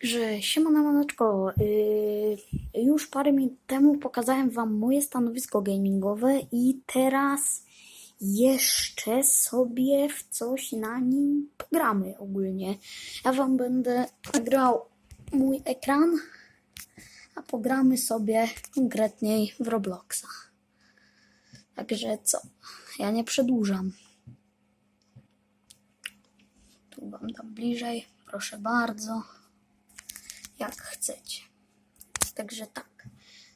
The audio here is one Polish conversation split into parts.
Także siemano maneczko, yy, już parę minut temu pokazałem wam moje stanowisko gamingowe i teraz jeszcze sobie w coś na nim pogramy ogólnie. Ja wam będę nagrał mój ekran, a pogramy sobie konkretniej w Robloxa. Także co, ja nie przedłużam. Tu wam dam bliżej, proszę bardzo jak chcecie. Także tak.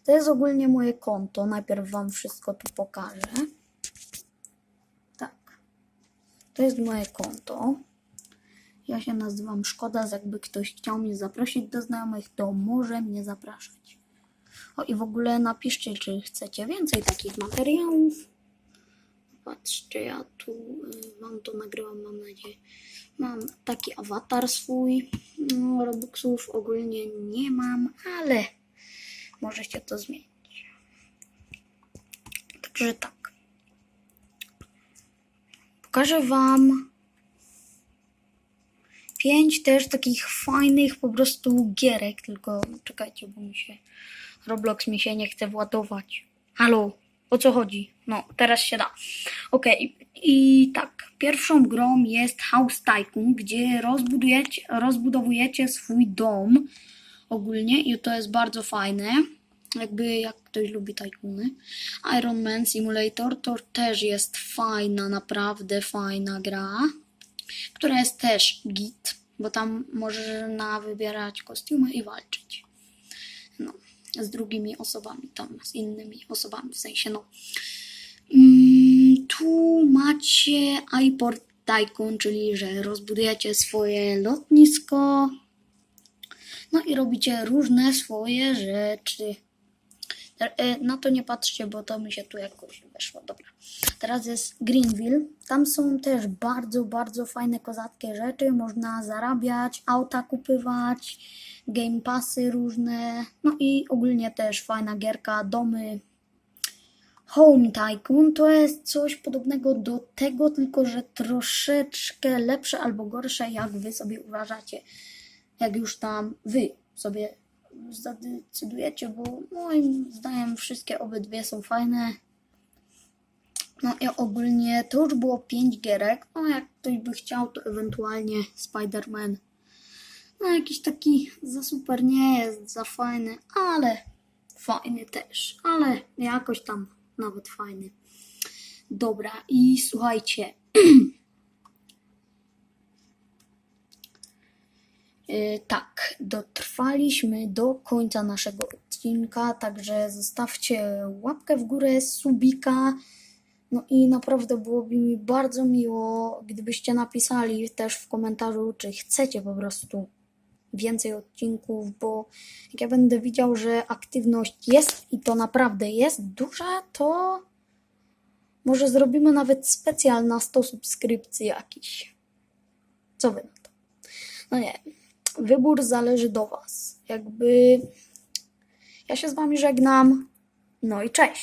To jest ogólnie moje konto. Najpierw Wam wszystko tu pokażę. Tak. To jest moje konto. Ja się nazywam Szkoda. Jakby ktoś chciał mnie zaprosić do znajomych, to może mnie zapraszać. O i w ogóle napiszcie, czy chcecie więcej takich materiałów. Patrzcie, ja tu y, Wam to nagrywam, mam nadzieję. Mam taki awatar swój. No, Robuxów ogólnie nie mam, ale może się to zmienić. Także tak. Pokażę Wam pięć też takich fajnych po prostu gierek, tylko czekajcie, bo mi się Roblox mi się nie chce władować. Halo, o co chodzi? No, teraz się da. Okej, i tak, pierwszą grą jest House Tycoon, gdzie rozbudujecie, rozbudowujecie swój dom ogólnie i to jest bardzo fajne. Jakby jak ktoś lubi tajkuny. Iron Man Simulator to też jest fajna, naprawdę fajna gra, która jest też git, bo tam można wybierać kostiumy i walczyć. Z drugimi osobami, tam z innymi osobami, w sensie no. Mm, tu macie iPort Tycoon, czyli że rozbudujecie swoje lotnisko. No i robicie różne swoje rzeczy. E, Na to nie patrzcie, bo to mi się tu jakoś weszło. Dobra. Teraz jest Greenville. Tam są też bardzo, bardzo fajne kozackie rzeczy. Można zarabiać, auta kupywać, game passy różne. No i ogólnie też fajna gierka, domy, Home Tycoon to jest coś podobnego do tego, tylko że troszeczkę lepsze albo gorsze, jak wy sobie uważacie. Jak już tam wy sobie zadecydujecie, bo moim zdaniem wszystkie obydwie są fajne. No i ogólnie to już było 5 gierek. No jak ktoś by chciał, to ewentualnie Spider-Man. No jakiś taki za super nie jest, za fajny, ale fajny też. Ale jakoś tam nawet fajny. Dobra, i słuchajcie. Yy, tak, dotrwaliśmy do końca naszego odcinka, także zostawcie łapkę w górę, subika. No i naprawdę byłoby mi bardzo miło, gdybyście napisali też w komentarzu, czy chcecie po prostu więcej odcinków, bo jak ja będę widział, że aktywność jest i to naprawdę jest duża, to może zrobimy nawet specjal na 100 subskrypcji jakiś. Co wy na to? No nie, wybór zależy do was. Jakby ja się z wami żegnam. No i cześć.